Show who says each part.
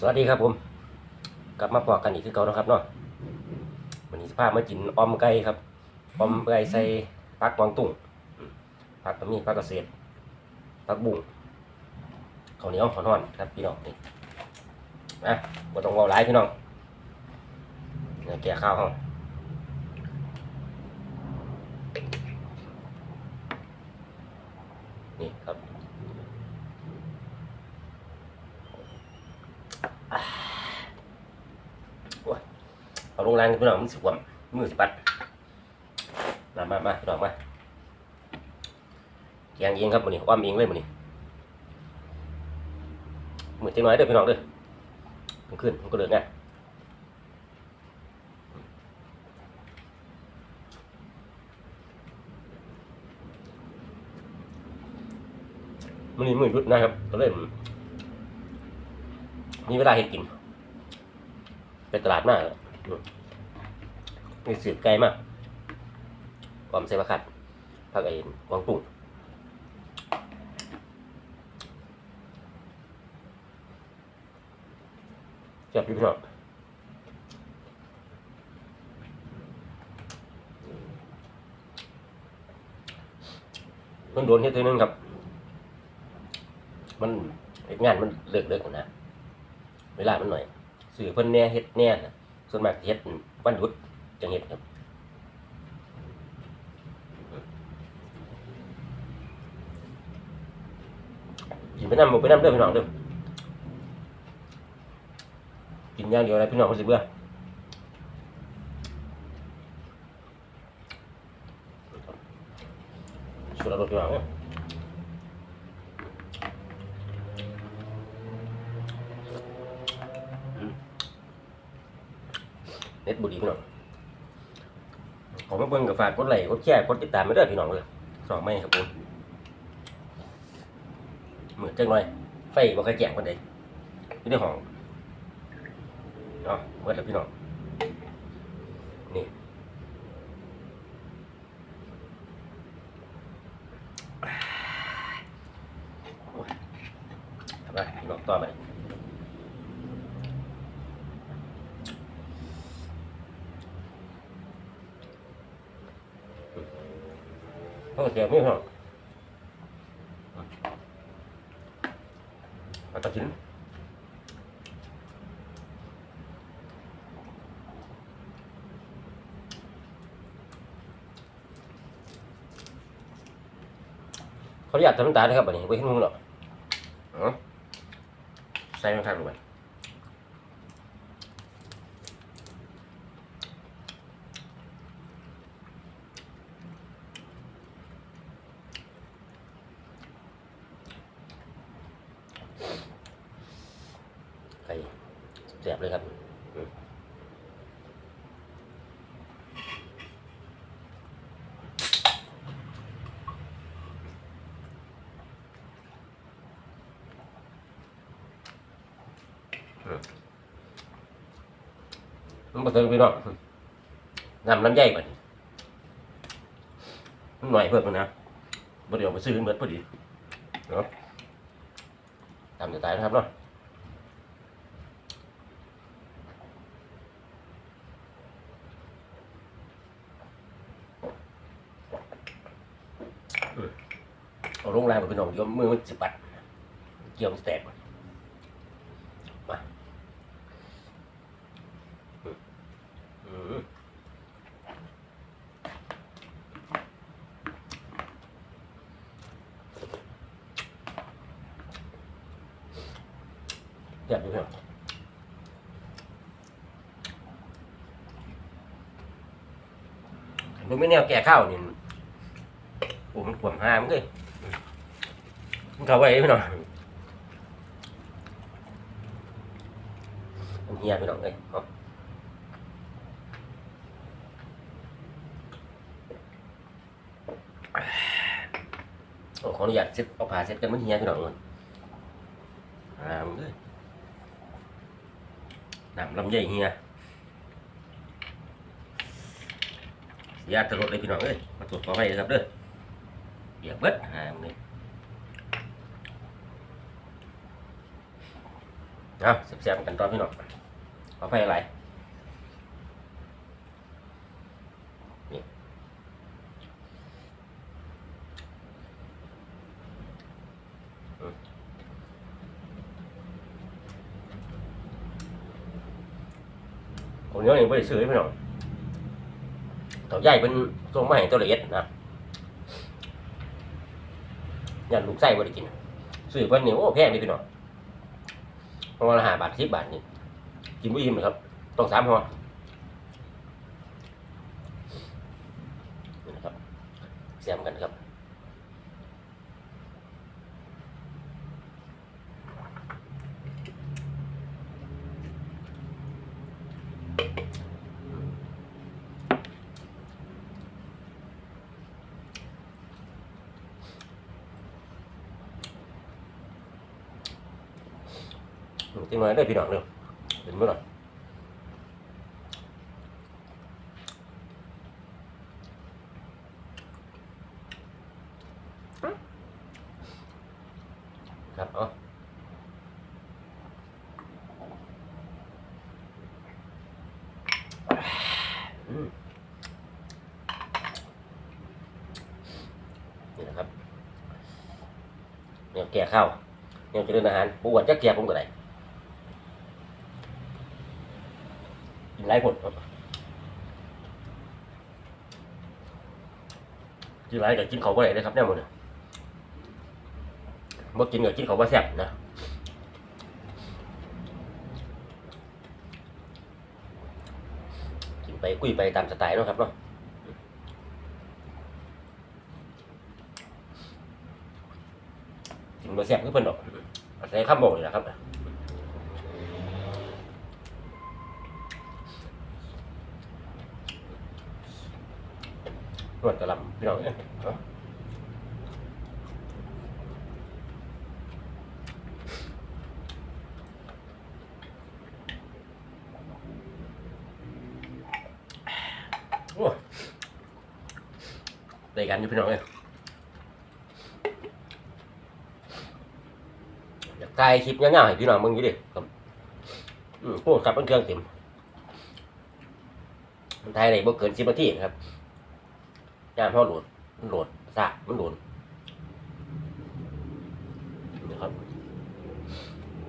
Speaker 1: สวัสดีครับผม กลับมาพอกันอีกคือเก่านะครับเนาะวันนี้สภาพมากินออมไก่ครับออมไก่ใส่ผักกวางตุ้งผักก็มีผักเกษตรผักบุ้งข้าวเหนียวข้าวนอนครับพี่น้องนี่นะบ่ต้องเวาหลายพี่น้องนายแก่ข้าวห้องนี่ครับ เอาลงแรงพี่น้องมันสิความมือสิปัดมามามาพี่น้องมาแกงเองครับมันนี่อ้อมเองเลยมันนี่มือจังน้อยเด้อพี่น้องเด้อมันขึ้นมันก็เดือดไงมันนี่มือรุดนะครับก็เลย มีเวลาเห็ดกิน ไปตลาดมากมีสืบไกลมากความเซบะขัดผักไอ้กวางตุ้งเจ็บพี่พี่น้องมันโดนเฮ็ดตัวนึงครับ มันงานมันเลิกเลิกนะ เวลามันหน่อยสื่อเพิ่นแน่เฮ็ดแน่ส่วนมากเฮ็ดวันหยุดจังเฮ็ดครับกินไปนำบ่ไปนำเด้อพี่น้องเด้อกินอย่างเดียวอะไรพี่น้องเพิ่นสิเบื่อสุดอร่อยพี่น้อง เน็ตบุรีพี่น้องขอมาเบิ่งกับฝากกดไลค์กดแชร์กดติดตามไปเด้พี่น้องเลยสองไม่ครับผมเหมือนจังหน่อย ไฟบ่เคยแจ้งคนใดอยู่ในห้องเนาะเบิดแล้วพี่น้องนี่อ้ยทำไมพี่น้องต่อไป เขาก็แจกไม่พอเอาตัดชิ้นเขาอยากทำน้ำตาลนะครับอันนี้ไว้ให้นุ่งหรอกอ๋อใส่มันข้างลงไปไก่แสบเลยครับอืมมันบ่เทิงพี่น้องน้ำน้ำใหญ่กว่านี้มันหน่อยเพิ่มมันนะบ่เดี๋ยวไปซื้อเบิดพอดีเนาะตามจะตายนะครับเนาะ เอาลงแรงไปเป็นหนองเดี๋ยวมือมันสิปัดเกี่ยวมันสิแตกมาอืมเจ็บอยู่เพื่อนมันไม่แนวแก่ข้าวนี่โอ้มันขวมหามันเลย เขาไปพี่น้องมันเฮียพี่น้องเลยเอาโอ้ขออนุญาตเซ็ตเอาผ้าเซ็ตกันมันเฮียพี่น้องเลยอ่ามันเลยน้ำลำไยเฮียเสียตลอดเลยพี่น้องเอ้ยมาตรวจขอไปครับเด้อเบียกเบิดอ่ามันเลย เอาเสียบๆกันตอนพี่น้องเอาไปอะไรนี่อืมคนนี้ยังไม่ได้ซื้อให้พี่น้องตัวใหญ่เป็นตัวใหม่ตัวละเอียดนะยันลูกไส้ไม่ได้กินซื้อเพิ่นนี่โอ้แพงดีพี่น้อง ประมาณห้าบาทสิบบาทนี่กินไม่อิ่มเลยครับ ต้องสามห่อนี่นะครับเสียมกันครับ จริงไหมได้พี่น้องเด้อเป็นเมื่อไหร่ครับอาอืมนี่นะครับเนี่ยแก่ข้าวเนี่ยจะเดินอาหารปวดจะแก่ผมก็ได้ กิน หลายคนครับกินหลายกับกินเขาบ่ได้เลยครับเนี่ยหมดเนี่ยบ่กินกับกินเขาบ่แซ่บนะกินไปคุยไปตามสไตล์เนาะครับเนาะกินบ่แซ่บคือเพิ่นดอกอาศัยคำบอกนี่แหละครับ นวดกระลำพี่น้องเอ้ยเอาโอ้ได้กันอยู่พี่น้องเอ้ยอยากถ่ายคลิปง่ายๆให้พี่น้องมึงอยู่ดิครับอืมพูดครับเครื่องเต็มมันถ่ายได้บ่เกินสิบนาทีครับ ยาเพราะโหลดมันโหลดซะมันโหลด